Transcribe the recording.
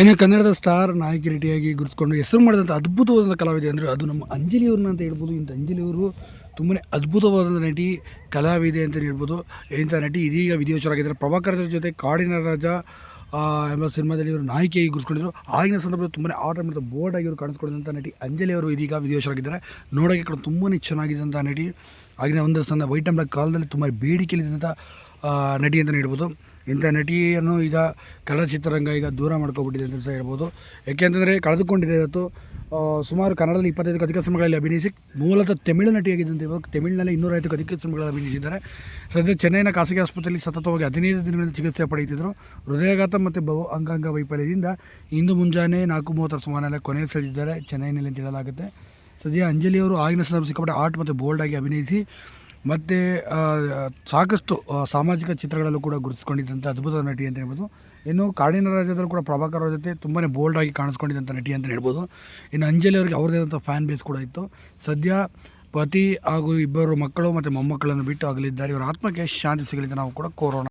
ಇನ್ನು ಕನ್ನಡದ ಸ್ಟಾರ್ ನಾಯಕಿ ರೀತಿಯಾಗಿ ಗುರುತಿಕೊಂಡು ಹೆಸರು ಮಾಡಿದಂಥ ಅದ್ಭುತವಾದಂಥ ಕಲಾವಿದೆ ಅಂದರೆ ಅದು ನಮ್ಮ ಅಂಜಲಿಯವ್ರನ್ನ ಅಂತ ಹೇಳ್ಬೋದು. ಇಂಥ ಅಂಜಲಿಯವರು ತುಂಬನೇ ಅದ್ಭುತವಾದಂಥ ನಟಿ, ಕಲಾವಿದೆ ಅಂತ ಹೇಳ್ಬೋದು. ಇಂಥ ನಟಿ ಇದೀಗ ವಿಧಿವಚರಾಗಿದ್ದಾರೆ ಪ್ರಭಾಕರ ಜೊತೆ ಕಾಡಿನ ರಾಜ ಎಂಬ ಸಿನಿಮಾದಲ್ಲಿ ಇವರು ನಾಯಕಿಯಾಗಿ ಗುರುತಿಕೊಂಡಿದ್ರು ಆಗಿನ ಸಂದರ್ಭದಲ್ಲಿ ತುಂಬಾ ಆಟ ಮಾಡಿದ ಬೋರ್ಡ್ ಆಗಿ ಇವರು ಕಾಣಿಸ್ಕೊಂಡಿದ್ದಂಥ ನಟಿ ಅಂಜಲಿ ಅವರು ಇದೀಗ ವಿಧಿವಶರಾಗಿದ್ದಾರೆ ನೋಡೋಕೆ ಕೂಡ ತುಂಬಾ ಚೆನ್ನಾಗಿದ್ದಂಥ ನಟಿ. ಆಗಿನ ಒಂದು ಸಂದ ವೈಟ್ ಕಾಲದಲ್ಲಿ ತುಂಬ ಬೇಡಿಕೆಯಲ್ಲಿದ್ದಂಥ ನಟಿ ಅಂತಲೇ ಹೇಳ್ಬೋದು ಇಂಥ ನಟಿಯನ್ನು ಈಗ ಕನ್ನಡ ಚಿತ್ರರಂಗ ಈಗ ದೂರ ಮಾಡ್ಕೊಬಿಟ್ಟಿದೆ ಅಂತ ಸಹ ಹೇಳ್ಬೋದು. ಯಾಕೆಂತಂದರೆ ಕಳೆದುಕೊಂಡಿದೆ ಇವತ್ತು ಸುಮಾರು ಕನ್ನಡದಲ್ಲಿ ಇಪ್ಪತ್ತೈದು ಅಧಿಕ ಸಿನಿಮಾಗಳಲ್ಲಿ ಅಭಿನಯಿಸಿ, ಮೂಲತಃ ತಮಿಳು ನಟಿಯಾಗಿದ್ದಂತೆ ಇವಾಗ ತಮಿಳಿನಲ್ಲಿ ಇನ್ನೂರೈವತ್ತಕ್ಕೂ ಅಧಿಕ ಸಿನಿಮಾಗಳಲ್ಲಿ ಅಭಿನಯಿಸಿದ್ದಾರೆ. ಸದ್ಯ ಚೆನ್ನೈನ ಖಾಸಗಿ ಆಸ್ಪತ್ರೆಯಲ್ಲಿ ಸತತವಾಗಿ ಹದಿನೈದು ದಿನಗಳಿಂದ ಚಿಕಿತ್ಸೆ ಪಡೆಯುತ್ತಿದ್ದರು. ಹೃದಯಾಘಾತ ಮತ್ತು ಬಹು ಅಂಗಾಂಗ ವೈಫಲ್ಯದಿಂದ ಇಂದು ಮುಂಜಾನೆ ನಾಲ್ಕು ಮೂವತ್ತರ ಕೊನೆ ಸೆಳೆದಿದ್ದಾರೆ. ಚೆನ್ನೈನಲ್ಲಿ ಅಂತ ಹೇಳಲಾಗುತ್ತೆ. ಸದ್ಯ ಅಂಜಲಿಯವರು ಆಗಿನ ಸಂದರ್ಭ ಸಿಕ್ಕಾಪಟ್ಟೆ ಆರ್ಟ್ ಮತ್ತು ಬೋಲ್ಡಾಗಿ ಅಭಿನಯಿಸಿ ಮತ್ತು ಸಾಕಷ್ಟು ಸಾಮಾಜಿಕ ಚಿತ್ರಗಳಲ್ಲೂ ಕೂಡ ಗುರುತಿಸ್ಕೊಂಡಿದ್ದಂಥ ಅದ್ಭುತ ನಟಿ ಅಂತ ಹೇಳ್ಬೋದು. ಇನ್ನು ಕಾಡಿನ ರಾಜ್ಯದಲ್ಲೂ ಕೂಡ ಪ್ರಭಾಕರ್ ಅವರ ಜೊತೆ ತುಂಬಾ ಬೋಲ್ಡ್ ಆಗಿ ಕಾಣಿಸ್ಕೊಂಡಿದ್ದಂಥ ನಟಿ ಅಂತ ಹೇಳ್ಬೋದು. ಇನ್ನು ಅಂಜಲಿ ಅವರಿಗೆ ಅವ್ರದ್ದೇ ಆದಂಥ ಫ್ಯಾನ್ ಬೇಸ್ ಕೂಡ ಇತ್ತು. ಸದ್ಯ ಪತಿ ಹಾಗೂ ಇಬ್ಬರು ಮಕ್ಕಳು ಮತ್ತು ಮೊಮ್ಮಕ್ಕಳನ್ನು ಬಿಟ್ಟು ಅಗಲಿದ್ದಾರೆ. ಇವರ ಆತ್ಮಕ್ಕೆ ಶಾಂತಿ ಸಿಗಲಿದೆ ನಾವು ಕೂಡ ಕೋರೋಣ.